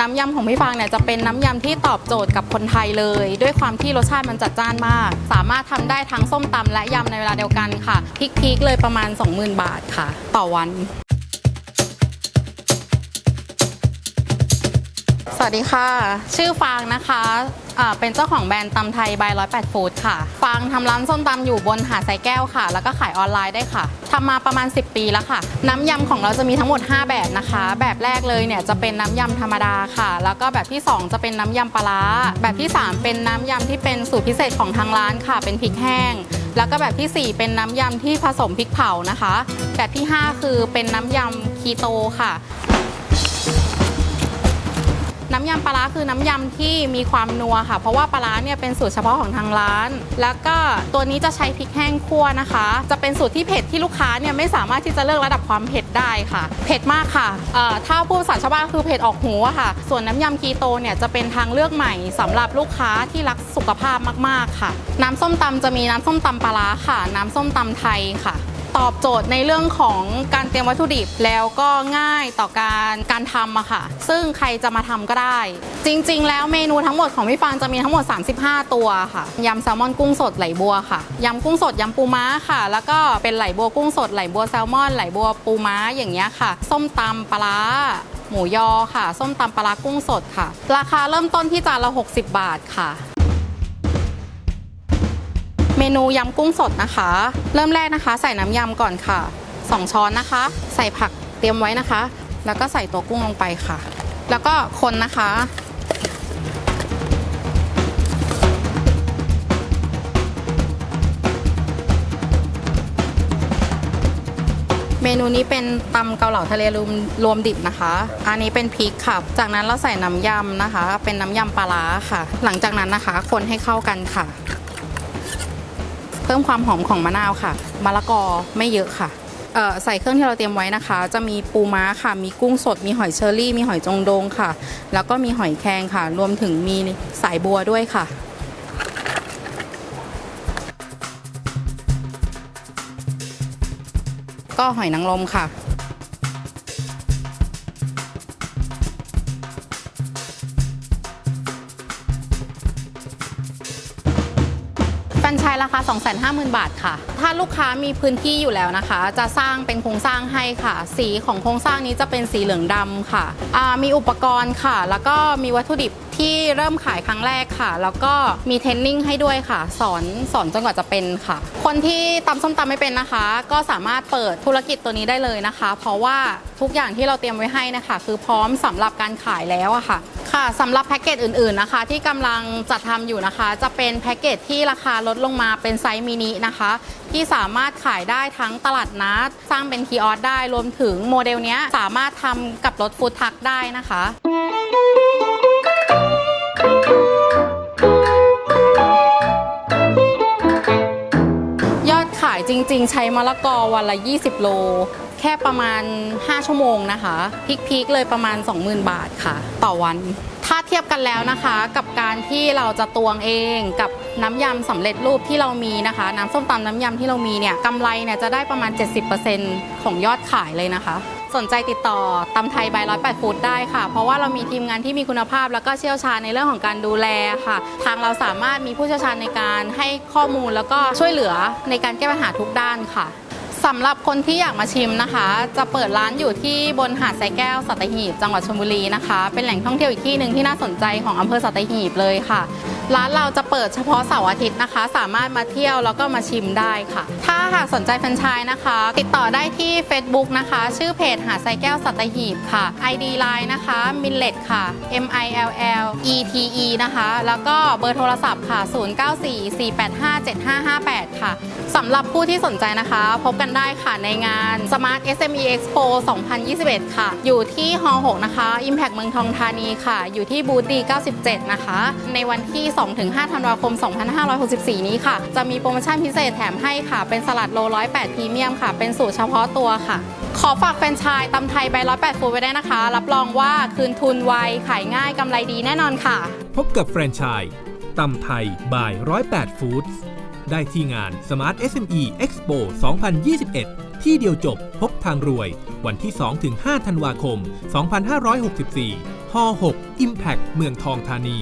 น้ำยำของพี่ฟางเนี่ยจะเป็นน้ำยำที่ตอบโจทย์กับคนไทยเลย ด้วยความที่รสชาติมันจัดจ้านมาก สามารถทำได้ทั้งส้มตำและยำในเวลาเดียวกันค่ะพีคๆเลยประมาณ 20,000 บาทค่ะ ต่อวัน สวัสดีค่ะ ชื่อฟางนะคะ อ่าเป็นเจ้าของแบรนด์ตำไทยบายร้อยแปดฟู้ดค่ะ ฟางทำร้านส้มตำอยู่บนหาดสายแก้วค่ะ แล้วก็ขายออนไลน์ได้ค่ะทำมาประมาณ 10 ปีแล้วค่ะ น้ำยำของเราจะมีทั้งหมด 5 แบบนะคะ แบบแรกเลยเนี่ยจะเป็นน้ำยำธรรมดาค่ะ แล้วก็แบบที่ 2 จะเป็นน้ำยำปลาร้าแบบที่ 3 เป็นน้ำยำที่เป็นสูตรพิเศษของทางร้านค่ะ เป็นพริกแห้งแล้วก็แบบทีสี่4 เป็นน้ำยำที่ผสมพริกเผานะคะ แบบที่ 5 คือเป็นน้ำยำคีโตค่ะ น้ำยำปลาร้าคือน้ำยำที่มีความนัวค่ะ เพราะว่าปลาร้าเนี่ยเป็นสูตรเฉพาะของทางร้าน แล้วก็ตัวนี้จะใช้พริกแห้งคั่วนะคะ จะเป็นสูตรที่เผ็ดที่ลูกค้าเนี่ยไม่สามารถที่จะเลือกระดับความเผ็ดได้ค่ะ เผ็ดมากค่ะเอ่อถ้าพูดภาษาชาวบ้านคือเผ็ดออกหูอะค่ะ ส่วนน้ำยำคีโตเนี่ยจะเป็นทางเลือกใหม่สำหรับลูกค้าที่รักสุขภาพมากๆค่ะ น้ำส้มตำจะมีน้ำส้มตำปลาร้าค่ะ น้ำส้มตำไทยค่ะ ตอบโจทย์ในเรื่องของการเตรียมวัตถุดิบแล้วก็ง่ายต่อการการทำอะค่ะ ซึ่งใครจะมาทำก็ได้ จริง ๆ แล้วเมนูทั้งหมดของพี่ฟางจะมีทั้งหมด 35 ตัวค่ะยำแซลมอนกุ้งสดไหลบัวค่ะยำกุ้งสดยำปูม้าค่ะ แล้วก็เป็นไหลบัวกุ้งสดไหลบัวแซลมอนไหลบัวปูม้าอย่างเงี้ยค่ะ ส้มตำปลาหมูยอค่ะ ส้มตำปลาร้ากุ้งสดค่ะ ราคาเริ่มต้นที่จานละ 60 บาทค่ะ มนูยำกุ้งสดนะคะ เริ่มแรกนะคะ ใส่น้ำยำก่อนค่ะ 2 ช้อนนะคะ ใส่ผักเตรียมไว้นะคะ แล้วก็ใส่ตัวกุ้งลงไปค่ะ แล้วก็คนนะคะ เมนูนี้เป็นตำเกาเหลาทะเลรวมรวมดิบนะคะ อันนี้เป็นพริกค่ะ จากนั้นเราใส่น้ำยำนะคะ เป็นน้ำยำปลาร้าค่ะ หลังจากนั้นนะคะ คนให้เข้ากันค่ะ เพิ่มความหอมของมะนาวค่ะมะละกอไม่เยอะค่ะเอ่อใส่เครื่องที่เราเตรียมไว้นะคะ จะมีปูม้าค่ะ มีกุ้งสด มีหอยเชอรี่ มีหอยจงโดงค่ะ แล้วก็มีหอยแครงค่ะ รวมถึงมีสายบัวด้วยค่ะก็หอยนางรมค่ะ ฟรนไชส์ราคา 250,000 บาทค่ะ ถ้าลูกค้ามีพื้นที่อยู่แล้วนะคะ จะสร้างเป็นโครงสร้างให้ค่ะ สีของโครงสร้างนี้จะเป็นสีเหลืองดำค่ะมีอุปกรณ์ค่ะ แล้วก็มีวัตถุดิบที่เริ่มขายครั้งแรกค่ะ แล้วก็มีเทรนนิ่งให้ด้วยค่ะ สอนสอนจนกว่าจะเป็นค่ะ คนที่ตำส้มตำไม่เป็นนะคะ ก็สามารถเปิดธุรกิจตัวนี้ได้เลยนะคะ เพราะว่าทุกอย่างที่เราเตรียมไว้ให้นะคะ คือพร้อมสำหรับการขายแล้วอะค่ะ ค่ะสำหรับแพ็กเกจอื่นๆนะคะ ที่กำลังจัดทำอยู่นะคะ จะเป็นแพ็กเกจที่ราคาลดลงมาเป็นไซส์มินินะคะ ที่สามารถขายได้ทั้งตลาดนัดสร้างเป็นคีออสได้รวมถึงโมเดลนี้สามารถทำกับรถฟู้ดทักได้นะคะยอดขายจริง ๆ ใช้มะละกอวันละ 20 โล แค่ประมาณ 5 ชั่วโมงนะคะพีคๆเลยประมาณ 20,000 บาทค่ะ ต่อวัน ถ้าเทียบกันแล้วนะคะ กับการที่เราจะตวงเองกับน้ำยำสำเร็จรูปที่เรามีนะคะ น้ำส้มตำน้ำยำที่เรามีเนี่ยกำไรเนี่ยจะได้ประมาณ 70%ของยอดขายเลยนะคะสนใจติดต่อตำไทยบายร้อยแปดฟูดได้ค่ะ เพราะว่าเรามีทีมงานที่มีคุณภาพ แล้วก็เชี่ยวชาญในเรื่องของการดูแลค่ะ ทางเราสามารถมีผู้เชี่ยวชาญในการให้ข้อมูลแล้วก็ช่วยเหลือในการแก้ปัญหาทุกด้านค่ะ สำหรับคนที่อยากมาชิมนะคะ จะเปิดร้านอยู่ที่บนหาดไซแก้วสัตหีบจังหวัดชลบุรีนะคะ เป็นแหล่งท่องเที่ยวอีกที่หนึ่งที่น่าสนใจของอำเภอสัตหีบเลยค่ะ ร้านเราจะเปิดเฉพาะเสาร์อาทิตย์นะคะ สามารถมาเที่ยวแล้วก็มาชิมได้ค่ะ ถ้าหากสนใจแฟรนไชส์นะคะ ติดต่อได้ที่ Facebook นะคะ ชื่อเพจหาดไซแก้วสัตหีบค่ะ ID Line นะคะ m i l l e t ค่ะ M I L L E T E นะคะ แล้วก็เบอร์โทรศัพท์ค่ะ 0944857558 ค่ะสำหรับผู้ที่สนใจนะคะ พบกันได้ค่ะในงาน Smart SME Expo 2021 ค่ะ อยู่ที่ฮอ6นะคะ Impact เมืองทองธานีค่ะ อยู่ที่บูธดี97 นะคะ ในวันที่2-5ธันวาคม 2564 นี้ค่ะ จะมีโปรโมชั่นพิเศษแถมให้ค่ะ เป็นสลัดโล108พรีเมียมค่ะ เป็นสูตรเฉพาะตัวค่ะ ขอฝากแฟรนไชส์ตำไทยใบ108ฟูดไว้ได้นะคะ รับรองว่าคืนทุนไว ขายง่ายกำไรดีแน่นอนค่ะ พบกับแฟรนไชส์ตำไทยบาย108ฟู้ดได้ที่งาน Smart SME Expo 2021 ที่เดียวจบพบทางรวย วันที่ 2-5 ธันวาคม 2564ฮ6 Impact เมืองทองธานี